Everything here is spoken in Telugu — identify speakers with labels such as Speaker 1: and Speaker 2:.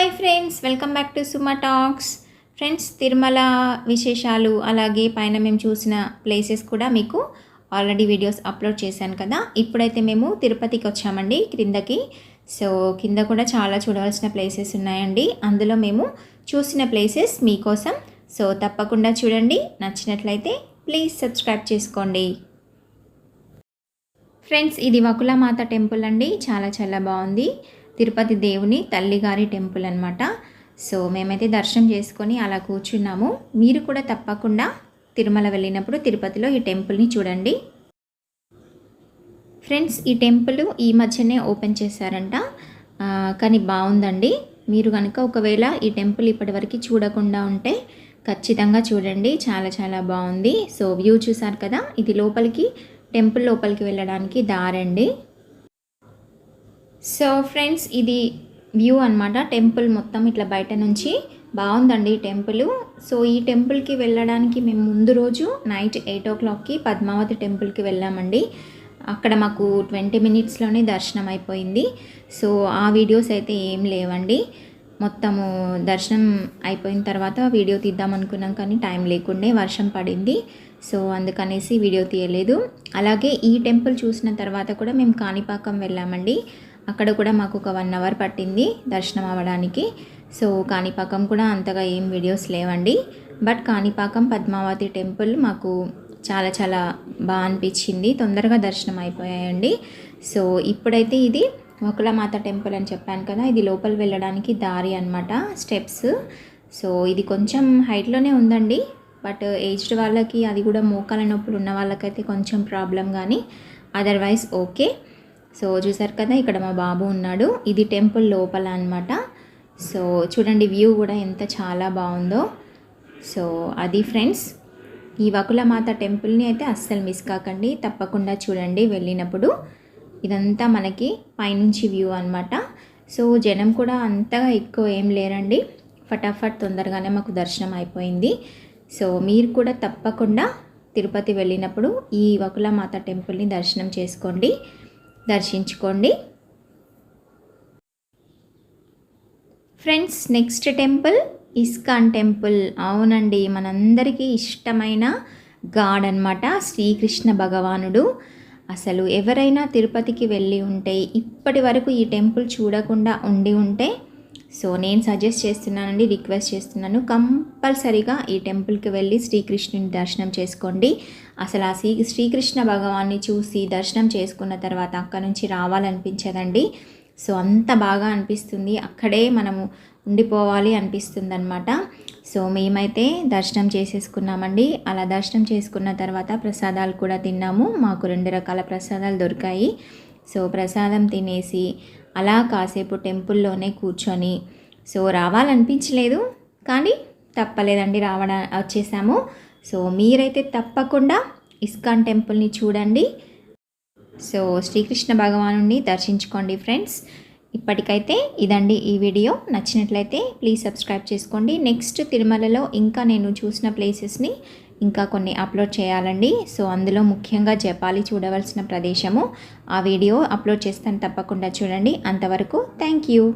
Speaker 1: Hi friends welcome back to Suma talks friends Tirumala విశేషాలు అలాగే పైన మేము చూసిన ప్లేసెస్ కూడా మీకు ఆల్రెడీ వీడియోస్ అప్లోడ్ చేశాను కదా. ఇప్పుడైతే మేము తిరుపతికి వచ్చామండి క్రిందకి. సో కింద కూడా చాలా చూడవలసిన ప్లేసెస్ ఉన్నాయండి. అందులో మేము చూసిన ప్లేసెస్ మీకోసం. సో తప్పకుండా చూడండి. నచ్చినట్లయితే ప్లీజ్ సబ్స్క్రైబ్ చేసుకోండి. ఫ్రెండ్స్ ఇది వకులమాత టెంపుల్ అండి. చాలా చాలా బాగుంది. తిరుపతి దేవుని తల్లిగారి టెంపుల్ అనమాట సో మేమైతే దర్శనం చేసుకొని అలా కూర్చున్నాము. మీరు కూడా తప్పకుండా తిరుమల వెళ్ళినప్పుడు తిరుపతిలో ఈ టెంపుల్ని చూడండి. ఫ్రెండ్స్ ఈ టెంపుల్ ఈ మధ్యనే ఓపెన్ చేశారంట. కానీ బాగుందండి. మీరు కనుక ఒకవేళ ఈ టెంపుల్ ఇప్పటివరకు చూడకుండా ఉంటే ఖచ్చితంగా చూడండి. చాలా చాలా బాగుంది. సో వ్యూ చూసారు కదా? ఇది లోపలికి టెంపుల్ లోపలికి వెళ్ళడానికి దారండి. సో ఫ్రెండ్స్ ఇది వ్యూ అనమాట టెంపుల్ మొత్తం ఇట్లా బయట నుంచి బాగుందండి ఈ టెంపుల్. సో ఈ టెంపుల్కి వెళ్ళడానికి మేము ముందు రోజు నైట్ ఎయిట్ ఓ క్లాక్కి పద్మావతి టెంపుల్కి వెళ్ళామండి. అక్కడ మాకు ట్వంటీ మినిట్స్లోనే దర్శనం అయిపోయింది. సో ఆ వీడియోస్ అయితే ఏం లేవండి. మొత్తము దర్శనం అయిపోయిన తర్వాత వీడియో తీద్దాం అనుకున్నాం కానీ టైం లేకుండే వర్షం పడింది. సో అందుకనేసి వీడియో తీయలేదు. అలాగే ఈ టెంపుల్ చూసిన తర్వాత కూడా మేము కాణిపాకం వెళ్ళామండి. అక్కడ కూడా మాకు ఒక వన్ అవర్ పట్టింది దర్శనం అవ్వడానికి. సో కాణిపాకం కూడా అంతగా ఏం వీడియోస్ లేవండి. బట్ కాణిపాకం పద్మావతి టెంపుల్ మాకు చాలా చాలా బాగా అనిపించింది. తొందరగా దర్శనం అయిపోయాయండి. సో ఇప్పుడైతే ఇది వకులమాత టెంపుల్ అని చెప్పాను కదా ఇది లోపల వెళ్ళడానికి దారి అన్నమాట స్టెప్స్. సో ఇది కొంచెం హైట్లోనే ఉందండి. బట్ ఏజ్డ్ వాళ్ళకి అది కూడా మోకాల నొప్పులు ఉన్న వాళ్ళకైతే కొంచెం ప్రాబ్లం కానీ అదర్వైజ్ ఓకే. సో చూసారు కదా ఇక్కడ మా బాబు ఉన్నాడు. ఇది టెంపుల్ లోపల అనమాట సో చూడండి వ్యూ కూడా ఎంత చాలా బాగుందో. సో అది ఫ్రెండ్స్ ఈ వకులమాత టెంపుల్ని అయితే అస్సలు మిస్ కాకండి. తప్పకుండా చూడండి వెళ్ళినప్పుడు. ఇదంతా మనకి పైనుంచి వ్యూ అనమాట సో జనం కూడా అంతగా ఎక్కువ ఏం లేరండి. ఫటాఫట్ తొందరగానే మాకు దర్శనం అయిపోయింది. సో మీరు కూడా తప్పకుండా తిరుపతి వెళ్ళినప్పుడు ఈ వకులమాత టెంపుల్ని దర్శనం చేసుకోండి. దర్శించుకోండి. Friends next temple ISKCON temple. అవునండి మనందరికీ ఇష్టమైన గాడ్ అనమాట శ్రీకృష్ణ భగవానుడు. అసలు ఎవరైనా తిరుపతికి వెళ్ళి ఉంటే ఇప్పటి వరకు ఈ టెంపుల్ చూడకుండా ఉండి ఉంటే సో నేను సజెస్ట్ చేస్తున్నానండి రిక్వెస్ట్ చేస్తున్నాను. కంపల్సరీగా ఈ టెంపుల్కి వెళ్ళి శ్రీకృష్ణుని దర్శనం చేసుకోండి. అసలు ఆ శ్రీ శ్రీకృష్ణ భగవాన్ని చూసి దర్శనం చేసుకున్న తర్వాత అక్కడ నుంచి రావాలనిపించదండి. సో అంత బాగా అనిపిస్తుంది. అక్కడే మనము ఉండిపోవాలి అనిపిస్తుంది అనమాట సో మేమైతే దర్శనం చేసేసుకున్నామండి. అలా దర్శనం చేసుకున్న తర్వాత ప్రసాదాలు కూడా తిన్నాము. మాకు రెండు రకాల ప్రసాదాలు దొరికాయి. సో ప్రసాదం తినేసి అలా కాసేపు టెంపుల్లోనే కూర్చొని సో రావాలనిపించలేదు కానీ తప్పలేదండి రావడా వచ్చేసాము. సో మీరైతే తప్పకుండా ఇస్కాన్ టెంపుల్ని చూడండి. సో శ్రీకృష్ణ భగవాను దర్శించుకోండి ఫ్రెండ్స్. ఇప్పటికైతే ఇదండి ఈ వీడియో. నచ్చినట్లయితే ప్లీజ్ సబ్స్క్రైబ్ చేసుకోండి. నెక్స్ట్ తిరుమలలో ఇంకా నేను చూసిన ప్లేసెస్ని ఇంకా కొన్ని అప్లోడ్ చేయాలండి. సో అందులో ముఖ్యంగా జపాలి చూడవలసిన ప్రదేశము. ఆ వీడియో అప్లోడ్ చేస్తాను తప్పకుండా చూడండి. అంతవరకు థ్యాంక్ యూ.